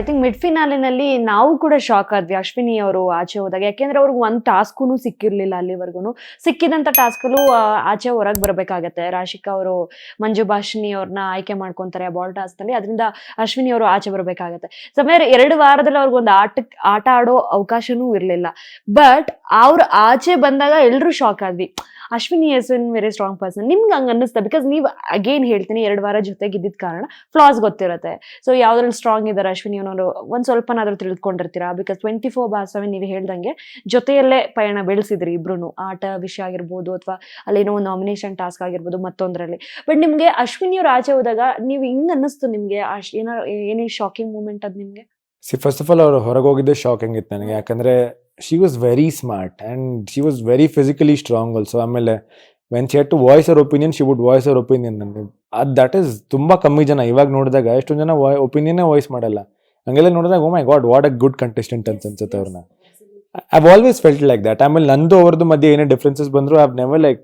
I think mid ಫಿನಾಲಿನಲ್ಲಿ ನಾವು ಕೂಡ shock ಆದ್ವಿ. ಅಶ್ವಿನಿ ಅವರು ಆಚೆ ಹೋದಾಗ. ಯಾಕೆಂದ್ರೆ ಅವ್ರಿಗೆ ಒಂದು ಟಾಸ್ಕೂ ಸಿಕ್ಕಿರ್ಲಿಲ್ಲ ಅಲ್ಲಿವರೆಗೂ ಸಿಕ್ಕಿದಂತ ಟಾಸ್ಕಲ್ಲೂ ಆಚೆ ಹೊರಗೆ ಬರಬೇಕಾಗತ್ತೆ. ರಾಶಿಕಾ ಅವರು, ಮಂಜು ಭಾಷಿನಿ ಅವ್ರನ್ನ ಆಯ್ಕೆ ಮಾಡ್ಕೊತಾರೆ ಬಾಲ್ ಟಾಸ್ಕಲ್ಲಿ ಅದರಿಂದ ಅಶ್ವಿನಿ ಅವರು ಆಚೆ ಬರಬೇಕಾಗತ್ತೆ. ಸಮಯ ಎರಡು ವಾರದಲ್ಲಿ ಅವ್ರಿಗೊಂದು ಆಟ ಆಟ ಆಡೋ ಅವಕಾಶನೂ ಇರಲಿಲ್ಲ. ಬಟ್ ಅವ್ರು ಆಚೆ ಬಂದಾಗ ಎಲ್ಲರೂ ಶಾಕ್ ಆದ್ವಿ. Ashwini S N very strong person ನಿಮ್ಗೆ ಹಂಗೆ ಅನ್ನಿಸ್ತಾ? ಬಿಕಾಸ್ ನೀವು ಅಗೇನ್ ಹೇಳ್ತೀನಿ, ಎರಡು ವಾರ ಜೊತೆಗೆ ಇದ್ದಿದ್ದ ಕಾರಣ ಫ್ಲಾಸ್ ಗೊತ್ತಿರುತ್ತೆ. ಸೊ ಯಾವ್ದ್ರಲ್ಲಿ ಸ್ಟ್ರಾಂಗ್ ಇದ್ದಾರೆ ಅಶ್ವಿನಿ ಅನ್ನೋರು ಒಂದ್ ಸ್ವಲ್ಪನಾದ್ರೂ ತಿಳ್ಕೊಂಡಿರ್ತೀರಾ? Because twenty four bar seven ನೀವು ಹೇಳ್ದಂಗೆ ಜೊತೆಯಲ್ಲೇ ಪಯಣ ಬೆಳೆಸಿದ್ರಿ ಇಬ್ರು ಆಟ, ವಿಷಯ ಆಗಿರ್ಬೋದು ಅಥವಾ ಅಲ್ಲೇನೋ ನಾಮಿನೇಷನ್ ಟಾಸ್ಕ್ ಆಗಿರ್ಬೋದು ಮತ್ತೊಂದರಲ್ಲಿ. ಬಟ್ ನಿಮಗೆ ಅಶ್ವಿನಿ ಅವ್ರು ಆಚೆ ಹೋದಾಗ ನೀವು ಹಿಂಗ್ ಅನ್ನಿಸ್ತು ನಿಮಗೆ? ಏನೋ ಏನೇ ಶಾಕಿಂಗ್ ಮೂಮೆಂಟ್ ಅದು ನಿಮಗೆ? ಸಿ ಫಸ್ಟ್ ಆಫ್ ಆಲ್ ಅವ್ರು ಹೊರಗೆ ಹೋಗಿದ್ದೆ ಶಾಕಿಂಗ್ ಇತ್ತು ನನಗೆ. ಯಾಕಂದರೆ she was very smart and she was very physically strong also ಆಮೇಲೆ when she to voice our opinion she would voice our opinion ನನಗೆ ಅದು ದಟ್ ಈಸ್ ತುಂಬ ಕಮ್ಮಿ ಜನ. ಇವಾಗ ನೋಡಿದಾಗ ಎಷ್ಟೊಂದು ಜನ ವಾಯ್ ಒಪಿನಿಯನ್ನೇ ವಾಯ್ಸ್ ಮಾಡಲ್ಲ. ಹಂಗೆಲ್ಲ ನೋಡಿದಾಗ ಓ my god what a good contestant ಅಂತ ಅನ್ಸುತ್ತೆ ಅವ್ರನ್ನ. I've always felt like that ಆಮೇಲೆ ನಂದು ಅವ್ರದ್ದು ಮಧ್ಯೆ ಏನೇ ಡಿಫ್ರೆನ್ಸಸ್ ಬಂದರು I've never like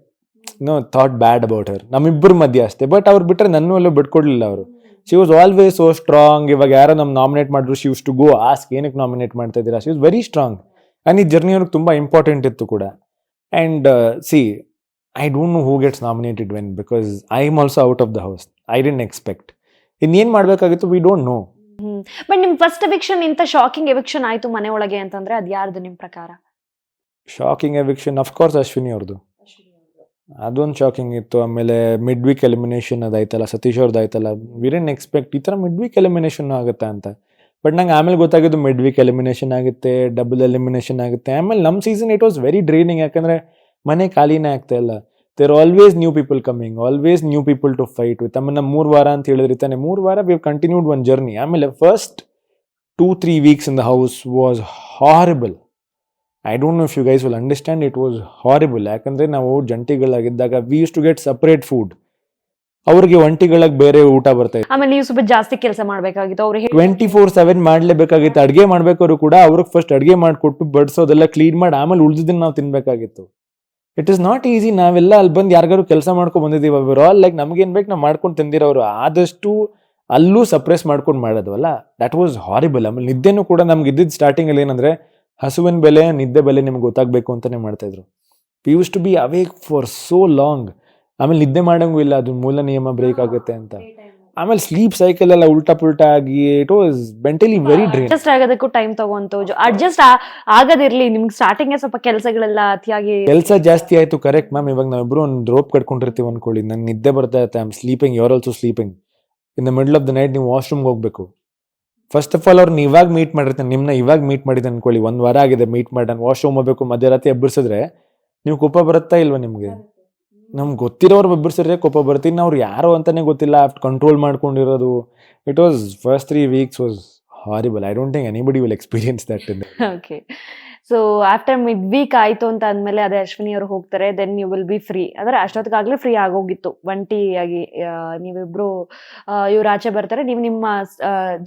no thought bad about her ನಮ್ಮಿಬ್ಬರ ಮಧ್ಯೆ ಅಷ್ಟೇ. ಬಟ್ ಅವ್ರು ಬಿಟ್ಟರೆ ನನ್ನ ಎಲ್ಲೂ ಬಿಟ್ಕೊಡ್ಲಿಲ್ಲ ಅವರು. She was always so strong ಇವಾಗ ಯಾರೋ ನಮ್ಮ ನಾಮಿನೇಟ್ ಮಾಡಿದ್ರು she used to go ask ಏನಕ್ಕೆ ನಾಮಿನೇಟ್ ಮಾಡ್ತಾ ಇದ್ದೀರಾ? She was very strong and ಈ ಜರ್ನಿ ಅವ್ರಿಗೆ ತುಂಬ ಇಂಪಾರ್ಟೆಂಟ್ ಇತ್ತು ಕೂಡ. And see I don't know who gets nominated when because I am also out of the house I didn't expect ಇನ್ನೇನು ಮಾಡಬೇಕಾಗಿತ್ತು ವಿ ಡೋಂಟ್ ನೋ ಬಟ್ ನಿಮ್ first eviction ಇಂತ shocking eviction ಆಯ್ತು ಮನೆ ಒಳಗೆ ಅಂತಂದ್ರೆ ಅದ್ ಯಾರ್ದು ನಿಮ್ ಪ್ರಕಾರ? ಶಾಕಿಂಗ್ ಎವಿಕ್ಷನ್ ಅಫ್ಕೋರ್ಸ್ ಅಶ್ವಿನಿ ಅವ್ರದ್ದು ಅದೊಂದು ಶಾಕಿಂಗ್ ಇತ್ತು. ಆಮೇಲೆ ಮಿಡ್ ವೀಕ್ ಎಲಿಮಿನೇಷನ್ ಅದಾಯ್ತಲ್ಲ ಸತೀಶ್ ಅವ್ರದ್ದು ಆಯ್ತಲ್ಲ. ವಿರೆನ್ ಎಕ್ಸ್ಪೆಕ್ಟ್ ಈ ಥರ ಮಿಡ್ ವೀಕ್ ಎಲಿಮಿನೇಷನ್ ಆಗುತ್ತೆ ಅಂತ. ಬಟ್ ನಂಗೆ ಆಮೇಲೆ ಗೊತ್ತಾಗಿದ್ದು ಮಿಡ್ ವೀಕ್ ಎಲಿಮಿನೇಷನ್ ಆಗುತ್ತೆ ಡಬಲ್ ಎಲಿಮಿನೇಷನ್ ಆಗುತ್ತೆ. ಆಮೇಲೆ ನಮ್ಮ season it was very draining ಯಾಕಂದರೆ ಮನೆ ಖಾಲಿನೇ ಆಗ್ತಾ ಇಲ್ಲ. There always new people coming always new people to fight with ಆಮೇಲೆ ಮೂರು ವಾರ ಅಂತ ಹೇಳಿದ್ರೆ ತಾನೆ ಮೂರು ವಾರ ವಿ ಕಂಟಿನ್ಯೂಡ್ ಒನ್ ಜರ್ನಿ ಆಮೇಲೆ first two three weeks in the house was horrible I don't know if you guys will understand it was horrible ಯಾಕಂದ್ರೆ ನಾವು ಜಂಟಿಗಳಾಗಿದ್ದಾಗ we used to get separate food ಅವ್ರಿಗೆ ಒಂಟಿಗಳಾಗಿ ಬೇರೆ ಊಟ ಬರ್ತಾ ಇತ್ತು. ಆಮೇಲೆ ನೀವು ಸ್ವಲ್ಪ ಜಾಸ್ತಿ ಕೆಲಸ ಮಾಡಬೇಕಾಗಿತ್ತು. ಅವ್ರಿಗೆ ಟ್ವೆಂಟಿ ಫೋರ್ ಸೆವೆನ್ ಮಾಡಲೇಬೇಕಾಗಿತ್ತು. ಅಡುಗೆ ಮಾಡ್ಬೇಕಾದ್ರು ಕೂಡ ಅವ್ರಿಗೆ ಫಸ್ಟ್ ಅಡುಗೆ ಮಾಡಿಕೊಟ್ಟು ಬಡಿಸೋದೆಲ್ಲ ಕ್ಲೀನ್ ಮಾಡಿ ಆಮೇಲೆ ಉಳಿದಿದ್ದನ್ನು ನಾವು ತಿನ್ಬೇಕಾಗಿತ್ತು. ಇಟ್ ಇಸ್ ನಾಟ್ ಈಸಿ ನಾವೆಲ್ಲ ಅಲ್ಲಿ ಬಂದು ಯಾರಿಗಾರು ಕೆಲಸ ಮಾಡ್ಕೊಂಡು ಬಂದಿದ್ದೀವಿ. ಅವರು ಆಲ್ ಲೈಕ್ ನಮ್ಗೇನು ಬೇಕು ನಾವು ಮಾಡ್ಕೊಂಡು ತಿಂದಿರೋರು. ಆದಷ್ಟು ಅಲ್ಲೂ ಸಪ್ರೆಸ್ ಮಾಡ್ಕೊಂಡು ಮಾಡೋದವಲ್ಲ ದಟ್ ವಾಸ್ ಹಾರಿಬಲ್ ಆಮೇಲೆ ನಿದ್ದೆನೂ ಕೂಡ ನಮ್ಗೆ ಇದ್ದಿದ್ದು ಸ್ಟಾರ್ಟಿಂಗಲ್ಲಿ ಏನಂದರೆ ಹಸುವಿನ ಬೆಲೆ, ನಿದ್ದೆ ಬೆಲೆ ನಿಮ್ಗೆ ಗೊತ್ತಾಗಬೇಕು ಅಂತಲೇ ಮಾಡ್ತಾಯಿದ್ರು P used to be awake for so long ಆಮೇಲೆ ನಿದ್ದೆ ಮಾಡೋಂಗೂ ಇಲ್ಲ. ಅದು ಮೂಲ ನಿಯಮ ಬ್ರೇಕ್ ಆಗುತ್ತೆ ಅಂತ. ಆಮೇಲೆ ಸ್ಲೀಪ್ ಸೈಕಲ್ ಎಲ್ಲ ಉಲ್ಟಾ ಪುಲ್ಟಾ ಆಗಿ it was mentally very drain adjust ಆಗೋದಕ್ಕೂ time ತಗೊಂತು. ಅಡ್ಜಸ್ಟ್ ಆಗದಿರ್ಲಿ ನಿಮ್ಗೆ ಸ್ಟಾರ್ಟಿಂಗ್ ಸ್ವಲ್ಪ ಕೆಲಸಗಳೆಲ್ಲ ಅತಿಯಾಗಿ ಕೆಲಸ ಜಾಸ್ತಿ ಆಯ್ತು ಕರೆಕ್ಟ್ ಮ್ಯಾಮ್ ಇವಾಗ ನಾವಿಬ್ರು ಒಂದು ರೋಪ್ ಕಟ್ಕೊಂಡಿರ್ತೀವಿ ಅನ್ಕೊಳ್ಳಿ. ನನ್ ನಿದ್ದೆ ಬರ್ತಾ ಇರುತ್ತೆ I am sleeping you're also sleeping in the middle of the night ನೀವು ವಾಶ್ರೂಮ್ಗೆ ಹೋಗ್ಬೇಕು. ಫಸ್ಟ್ ಆಫ್ ಆಲ್ ಅವ್ರನ್ನ ಇವಾಗ ಮೀಟ್ ಮಾಡಿರ್ತೀನಿ. ನಿಮ್ನ ಇವಾಗ ಮೀಟ್ ಮಾಡಿದ ಅನ್ಕೊಳ್ಳಿ. ಒಂದ್ ವಾರ ಆಗಿದೆ ಮೀಟ್ ಮಾಡಿ ನಾನು ವಾಶ್ರೂಮ್ ಹೋಗ್ಬೇಕು ಮಧ್ಯರಾತ್ರಿ ಎಬ್ಬರಿಸಿದ್ರೆ ನೀವು ಕೋಪ ಬರುತ್ತಾ ಇಲ್ವಾ ನಿಮ್ಗೆ? ನಮ್ಗೆ ಗೊತ್ತಿರೋರು ಎಬ್ಬರಿಸಿದ್ರೆ ಕೋಪ ಬರ್ತೀನಿ ಅವ್ರು ಯಾರು ಅಂತಾನೆ ಗೊತ್ತಿಲ್ಲ ಆಫ್ಟ್ ಕಂಟ್ರೋಲ್ ಮಾಡ್ಕೊಂಡಿರೋದು. It was first three weeks was horrible I don't think anybody will experience that okay so after mid week ಆಯ್ತು ಅಂತ ಅಂದ್ಮೇಲೆ ಅದೇ ಅಶ್ವಿನಿ ಅವರು ಹೋಗ್ತಾರೆ then you will be free ಅಂದ್ರೆ ಅಷ್ಟೊತ್ತಿಗಾಗ್ಲೇ ಫ್ರೀ ಆಗೋಗಿತ್ತು. ಒಂಟಿಯಾಗಿ ನೀವಿಬ್ರು ಇವ್ರು ಆಚೆ ಬರ್ತಾರೆ. ನೀವು ನಿಮ್ಮ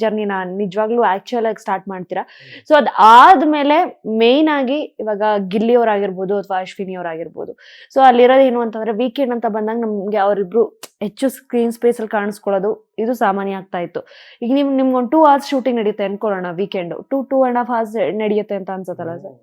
ಜರ್ನಿನ ನಿಜವಾಗ್ಲೂ ಆಕ್ಚುಯಲ್ ಆಗಿ ಸ್ಟಾರ್ಟ್ ಮಾಡ್ತೀರಾ. ಸೊ ಅದ್ ಆದ್ಮೇಲೆ ಮೇನ್ ಆಗಿ ಇವಾಗ ಗಿಲ್ಲಿ ಅವ್ರಾಗಿರ್ಬೋದು ಅಥವಾ ಅಶ್ವಿನಿ ಅವ್ರಾಗಿರ್ಬೋದು. ಸೊ ಅಲ್ಲಿರೋದು ಏನು ಅಂತಂದ್ರೆ ವೀಕೆಂಡ್ ಅಂತ ಬಂದಾಗ ನಮ್ಗೆ ಅವರಿಬ್ರು ಹೆಚ್ಚು ಸ್ಕ್ರೀನ್ ಸ್ಪೇಸ್ ಅಲ್ಲಿ ಕಾಣಿಸ್ಕೊಳ್ಳೋದು ಇದು ಸಾಮಾನ್ಯ ಆಗ್ತಾ ಇತ್ತು. ಈಗ ನಿಮ್ ನಿಮ್ಗೊಂದು ಟೂ ಅವರ್ಸ್ ಶೂಟಿಂಗ್ ನಡೆಯುತ್ತೆ ಅನ್ಕೊಳ್ಳೋಣ weekend two two and half hours ನಡೆಯುತ್ತೆ ಅಂತ ಅನ್ಸತ್ತಲ್ಲ sir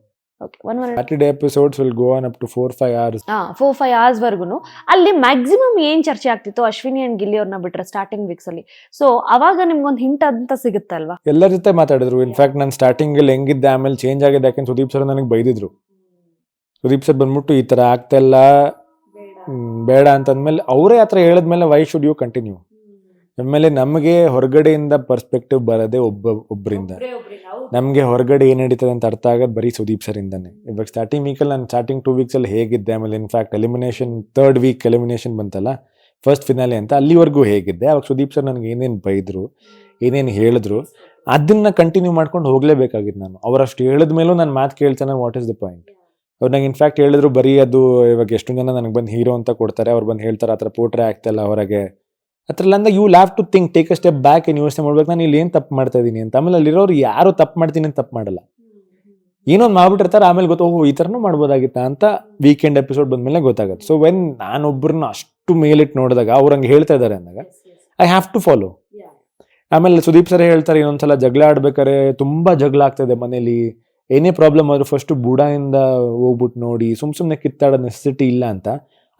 Saturday episodes will go on up to four five hours ಹಾ ಫೋರ್ ಫೈವ್ ಅವರ್ಸ್ ವರ್ಗುನು. ಅಲ್ಲಿ ಮ್ಯಾಕ್ಸಿಮಮ್ ಏನ್ ಚರ್ಚೆ ಆಗ್ತಿತ್ತು? ಅಶ್ವಿನಿ ಅಂಡ್ ಗಿಲ್ಲಿ ಅವ್ರನ್ನ ಬಿಟ್ರೆ ಸ್ಟಾರ್ಟಿಂಗ್ ವೀಕ್ಸ್ ಅಲ್ಲಿ. ಸೊ ಅವಾಗ ನಿಮ್ಗೊಂದು ಹಿಂಟ್ ಅಂತ ಸಿಗುತ್ತಲ್ವಾ ಎಲ್ಲರ ಜೊತೆ ಮಾತಾಡಿದ್ರು. ಇನ್ಫ್ಯಾಕ್ಟ್ ನಾನು ಸ್ಟಾರ್ಟಿಂಗ್ ಅಲ್ಲಿ ಹೆಂಗಿದ್ದೆ ಆಮೇಲೆ ಚೇಂಜ್ ಆಗಿದೆ ಯಾಕಂದ್ರೆ ಸುದೀಪ್ ಸರ್ ನನಗೆ ಬೈದಿದ್ರು. ಸುದೀಪ್ ಸರ್ ಬಂದ್ಬಿಟ್ಟು ಈ ತರ ಆಗ್ತಾ ಇಲ್ಲ. ಬೇಡ ಅಂತಂದ್ಮೇಲೆ ಅವರೇ ಆ ಥರ ಹೇಳಿದ್ಮೇಲೆ ವೈ ಶುಡ್ ಯು ಕಂಟಿನ್ಯೂ ಆಮೇಲೆ ನಮಗೆ ಹೊರಗಡೆಯಿಂದ ಪರ್ಸ್ಪೆಕ್ಟಿವ್ ಬರೋದೇ ಒಬ್ಬ ಒಬ್ಬರಿಂದ ನಮಗೆ ಹೊರಗಡೆ ಏನು ನಡೀತದೆ ಅಂತ ಅರ್ಥ ಆಗೋದು ಬರೀ ಸುದೀಪ್ ಸರ್ ಇಂದಾನೆ. ಇವಾಗ ಸ್ಟಾರ್ಟಿಂಗ್ ವೀಕಲ್ಲಿ ನಾನು ಸ್ಟಾರ್ಟಿಂಗ್ ಟೂ ವೀಕ್ಸಲ್ಲಿ ಹೇಗಿದ್ದೆ ಆಮೇಲೆ in fact elimination third week elimination ಬಂತಲ್ಲ ಫಸ್ಟ್ ಫಿನಾಲೆ ಅಂತ ಅಲ್ಲಿವರೆಗೂ ಹೇಗಿದ್ದೆ ಅವಾಗ ಸುದೀಪ್ ಸರ್ ನನಗೆ ಏನೇನು ಬೈದರು ಏನೇನು ಹೇಳಿದ್ರು ಅದನ್ನು ಕಂಟಿನ್ಯೂ ಮಾಡ್ಕೊಂಡು ಹೋಗಲೇಬೇಕಾಗಿತ್ತು ನಾನು. ಅವರಷ್ಟು ಹೇಳಿದ್ಮೇಲೂ ನಾನು ಮಾತು ಕೇಳ್ತಾನೆ ವಾಟ್ ಇಸ್ ದ ಪಾಯಿಂಟ್ ಅವ್ರು ನಂಗೆ ಇನ್ಫ್ಯಾಕ್ಟ್ ಹೇಳಿದ್ರು ಬರೀ ಅದು ಇವಾಗ ಎಷ್ಟು ಜನ ನನಗೆ ಬಂದು ಹೀರೋ ಅಂತ ಕೊಡ್ತಾರೆ. ಅವ್ರು ಬಂದು ಹೇಳ್ತಾರೆ ಆ ಥರ ಪೋಟ್ರೆ ಆಗ್ತಾಯಿಲ್ಲ ಹೊರಗೆ. ಆ ಥರ ಅಂದಾಗ you have to think take a step back ಏನು ಯೋಚನೆ ಮಾಡ್ಬೇಕು. ನಾನು ಇಲ್ಲಿ ಏನು ತಪ್ಪು ಮಾಡ್ತಾ ಇದ್ದೀನಿ ಅಂತ. ಆಮೇಲೆ ಅಲ್ಲಿರೋರು ಯಾರು ತಪ್ಪು ಮಾಡ್ತೀನಿ ಅಂತ ತಪ್ಪು ಮಾಡಲ್ಲ. ಏನೊಂದು ಮಾಡ್ಬಿಟ್ಟಿರ್ತಾರೆ ಆಮೇಲೆ ಗೊತ್ತು ಓಹೋ ಈ ಥರನೂ ಮಾಡ್ಬೋದಾಗಿತ್ತಾ? ಅಂತ ವೀಕೆಂಡ್ ಎಪಿಸೋಡ್ ಬಂದಮೇಲೆ ಗೊತ್ತಾಗುತ್ತೆ. ಸೊ ವೆನ್ ನಾನೊಬ್ಬರನ್ನ ಅಷ್ಟು ಮೇಲಿಟ್ಟು ನೋಡಿದಾಗ ಅವ್ರು ಹಂಗೆ ಹೇಳ್ತಾ ಇದ್ದಾರೆ ಅಂದಾಗ ಐ ಹ್ಯಾವ್ ಟು ಫಾಲೋ ಆಮೇಲೆ ಸುದೀಪ್ ಸರ್ ಹೇಳ್ತಾರೆ ಇನ್ನೊಂದ್ಸಲ ಜಗಳ ಆಡ್ಬೇಕಾರೆ ತುಂಬಾ ಜಗಳ ಆಗ್ತದೆ ಮನೇಲಿ. ಏನೇ ಪ್ರಾಬ್ಲಮ್ ಆದರೂ ಫಸ್ಟು ಬುಡಾಯಿಂದ ಹೋಗ್ಬಿಟ್ಟು ನೋಡಿ, ಸುಮ್ ಸುಮ್ಮನೆ ಕಿತ್ತಾಡೋ ನೆಸೆಸಿಟಿ ಇಲ್ಲ ಅಂತ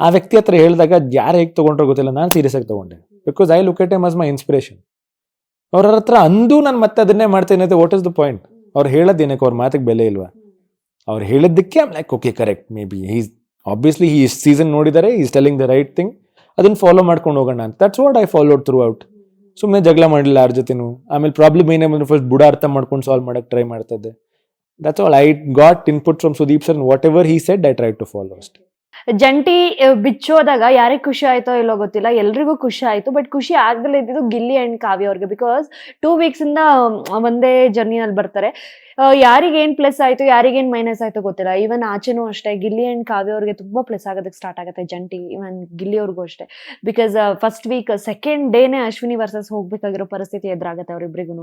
ಆ ವ್ಯಕ್ತಿ ಹತ್ರ ಹೇಳಿದಾಗ ಯಾರು ಹೇಗೆ ತೊಗೊಂಡ್ರೆ ಗೊತ್ತಿಲ್ಲ, ನಾನು ಸೀರಿಯಸ್ ಆಗಿ ತಗೊಂಡೆ. Because I look at them as my inspiration ಅವ್ರ ಹತ್ರ ಅಂದು ನಾನು ಮತ್ತೆ ಅದನ್ನೇ ಮಾಡ್ತೇನೆ ವಾಟ್ ಇಸ್ ದ ಪಾಯಿಂಟ್ ಅವ್ರು ಹೇಳೋದು ಏನಕ್ಕೆ ಅವ್ರ ಮಾತಿಗೆ ಬೆಲೆ ಇಲ್ವಾ? ಅವ್ರು ಹೇಳಿದ್ದಕ್ಕೆ like okay correct maybe is obviously ಈ ಸೀಸನ್ ನೋಡಿದರೆ is telling the right thing ಅದನ್ನು ಫಾಲೋ ಮಾಡ್ಕೊಂಡು ಹೋಗೋಣ ಅಂತ. That's what I followed throughout ಸುಮ್ಮನೆ ಜಗಳ ಮಾಡಿಲ್ಲ ಅವ್ರ ಜೊತೆನೂ. ಆಮೇಲೆ ಪ್ರಾಬ್ಲಮ್ ಏನೇ ಬಂದರೂ ಫಸ್ಟ್ ಬುಡ ಅರ್ಥ ಮಾಡ್ಕೊಂಡು ಸಾಲ್ವ್ ಮಾಡೋಕ್ಕೆ ಟ್ರೈ ಮಾಡ್ತಾ that's all I got input from Sudeep sir whatever he said I try to follow ಅಷ್ಟೇ ಜಂಟಿ ಬಿಚ್ಚೋದಾಗ ಯಾರಿಗೆ ಖುಷಿ ಆಯ್ತೋ ಇಲ್ಲೋ ಗೊತ್ತಿಲ್ಲ. ಎಲ್ರಿಗೂ ಖುಷಿ ಆಯ್ತು ಬಟ್ ಖುಷಿ ಆಗದಲ್ಲೇ ಇದ್ದಿದ್ದು ಗಿಲ್ಲಿ ಅಂಡ್ ಕಾವ್ಯ ಅವ್ರಿಗೆ ಬಿಕಾಸ್ ಟೂ ವೀಕ್ಸ್ ಇಂದ ಒಂದೇ ಜರ್ನಿನಲ್ಲಿ ಬರ್ತಾರೆ. ಯಾರಿಗೆ ಏನ್ ಪ್ಲಸ್ ಆಯ್ತು ಯಾರಿಗೆ ಏನ್ ಮೈನಸ್ ಆಯ್ತು ಗೊತ್ತಿಲ್ಲ. ಈವನ್ ಆಚೆನೂ ಅಷ್ಟೇ, ಗಿಲ್ಲಿ ಅಂಡ್ ಕಾವ್ಯ ಅವ್ರಿಗೆ ತುಂಬಾ ಪ್ಲಸ್ ಆಗೋದಕ್ಕೆ ಸ್ಟಾರ್ಟ್ ಆಗುತ್ತೆ ಜಂಟಿ ಇವನ್ ಗಿಲ್ಲಿ ಅವ್ರಿಗೂ ಅಷ್ಟೇ. ಬಿಕಾಸ್ ಫಸ್ಟ್ ವೀಕ್ ಸೆಕೆಂಡ್ ಡೇನೆ ಅಶ್ವಿನಿ ವರ್ಸಸ್ ಹೋಗ್ಬೇಕಾಗಿರೋ ಪರಿಸ್ಥಿತಿ ಎದುರಾಗುತ್ತೆ ಅವ್ರಿಬ್ರಿಗೂ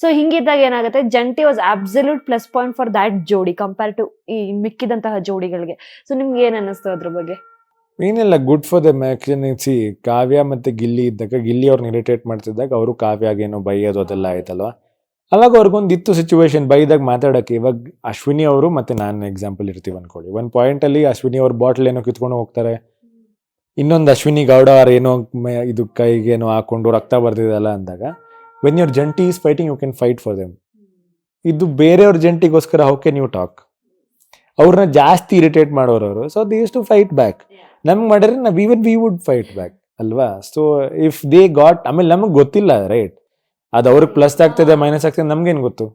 ಸೊ ಹಿಂಗಿದ್ದಾಗ ಏನಾಗುತ್ತೆ, ಜಂಟಿ was absolute plus point for that ಜೋಡಿ ಕಂಪೇರ್ ಟು ಈ ಮಿಕ್ಕಿದಂತಹ ಜೋಡಿಗಳಿಗೆ. ಸೊ ನಿಮ್ಗೆ ಏನ್ ಅನ್ನಿಸ್ತು ಅದ್ರ ಬಗ್ಗೆ? ಏನಿಲ್ಲ ಗುಡ್ ಫಾರ್ ದ ಸಿ, ಕಾವ್ಯ ಮತ್ತೆ ಗಿಲ್ಲಿ ಇದ್ದಾಗ, ಗಿಲ್ಲಿ ಅವ್ರನ್ನ ಇರಿಟೇಟ್ ಮಾಡ್ತಿದ್ದಾಗ, ಅವರು ಕಾವ್ಯಾಗೇನೋ ಬೈಯೋದು ಅದೆಲ್ಲ ಆಯ್ತಲ್ವಾ? ಅವಾಗ ಅವ್ರಿಗೊಂದು ಇತ್ತು ಸಿಚುವೇಶನ್ ಬೈದಾಗ ಮಾತಾಡೋಕ್ಕೆ. ಇವಾಗ ಅಶ್ವಿನಿ ಅವರು ಮತ್ತೆ ನಾನು ಎಕ್ಸಾಂಪಲ್ ಇರ್ತೀವಿ ಅನ್ಕೊಳ್ಳಿ. ಒಂದು ಪಾಯಿಂಟಲ್ಲಿ ಅಶ್ವಿನಿ ಅವ್ರ ಬಾಟ್ಲ್ ಏನೋ ಕಿತ್ಕೊಂಡು ಹೋಗ್ತಾರೆ. ಇನ್ನೊಂದು ಅಶ್ವಿನಿ ಗೌಡ ಅವ್ರ ಏನೋ ಇದು ಕೈಗೆ ಏನೋ ಹಾಕೊಂಡು ರಕ್ತ ಬರ್ತಿದಲ್ಲ ಅಂದಾಗ ವೆನ್ ಯುವರ್ ಜಂಟಿ is fighting you can fight for them ಇದು ಬೇರೆಯವ್ರ ಜಂಟಿಗೋಸ್ಕರ ಹೌ ಕ್ಯಾನ್ ಯು ಟಾಕ್ ಅವ್ರನ್ನ ಜಾಸ್ತಿ ಇರಿಟೇಟ್ ಮಾಡೋರು ಅವರು so these used to fight back ನಮ್ಗೆ ಮಾಡಿದ್ರೆ ನಾವು even we would fight back ಅಲ್ವಾ? ಸೊ ಇಫ್ ದೇ ಗಾಟ್ ಆಮೇಲೆ ನಮಗೆ ಗೊತ್ತಿಲ್ಲ ರೈಟ್ ಅದು ಅವ್ರಿಗೆ ಪ್ಲಸ್ ಆಗ್ತದೆ ಮೈನಸ್ ಆಗ್ತದೆ ನಮ್ಗೇನು ಗೊತ್ತು?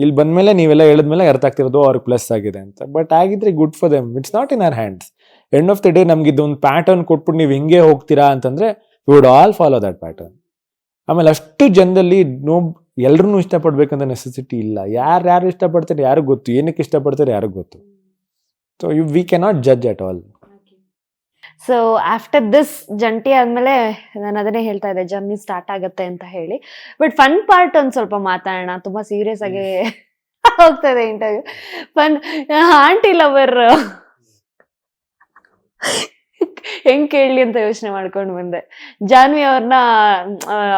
ಇಲ್ಲಿ ಬಂದ್ಮೇಲೆ ನೀವೆಲ್ಲ ಹೇಳಿದ್ಮೇಲೆ ಅರ್ಥ ಆಗ್ತಿರೋದು ಅವ್ರಿಗೆ ಪ್ಲಸ್ ಆಗಿದೆ ಅಂತ. ಬಟ್ ಆಗಿದ್ರೆ good for them it's not in our hands end of the day ನಮ್ಗೆ ಇದೊಂದು ಪ್ಯಾಟರ್ನ್ ಕೊಟ್ಬಿಟ್ಟು ನೀವು ಹಿಂಗೆ ಹೋಗ್ತೀರಾ ಅಂತಂದ್ರೆ we would all follow that pattern ಆಮೇಲೆ ಅಷ್ಟು ಜನದಲ್ಲಿ ನೋ ಎಲ್ಲರೂ ಇಷ್ಟಪಡ್ಬೇಕಂತ ನೆಸೆಸಿಟಿ ಇಲ್ಲ. ಯಾರು ಯಾರು ಇಷ್ಟಪಡ್ತಾರೆ ಯಾರಿಗೂ ಗೊತ್ತು? ಏನಕ್ಕೆ ಇಷ್ಟಪಡ್ತಾರೆ ಯಾರಿಗೂ ಗೊತ್ತು? So you we cannot judge at all so after this ಜಂಟಿ ಆದಮೇಲೆ ನಾನು ಅದನ್ನೇ ಹೇಳ್ತಾ ಇದ್ದೆ ಜರ್ನಿ ಸ್ಟಾರ್ಟ್ ಆಗುತ್ತೆ ಅಂತ ಹೇಳಿ. ಬಟ್ ಫನ್ ಪಾರ್ಟ್ ಒಂದು ಸ್ವಲ್ಪ ಮಾತಾಡೋಣ. ತುಂಬಾ ಸೀರಿಯಸ್ ಆಗಿ ಹೋಗ್ತಾ ಇದೆ ಇಂಟರ್ವ್ಯೂ ಫನ್ ಆಂಟಿ ಲವರ್ ಹೆಂಗ್ ಕೇಳಲಿ ಅಂತ ಯೋಚನೆ ಮಾಡ್ಕೊಂಡು ಬಂದೆ. ಜಾನ್ವಿ ಅವ್ರನ್ನ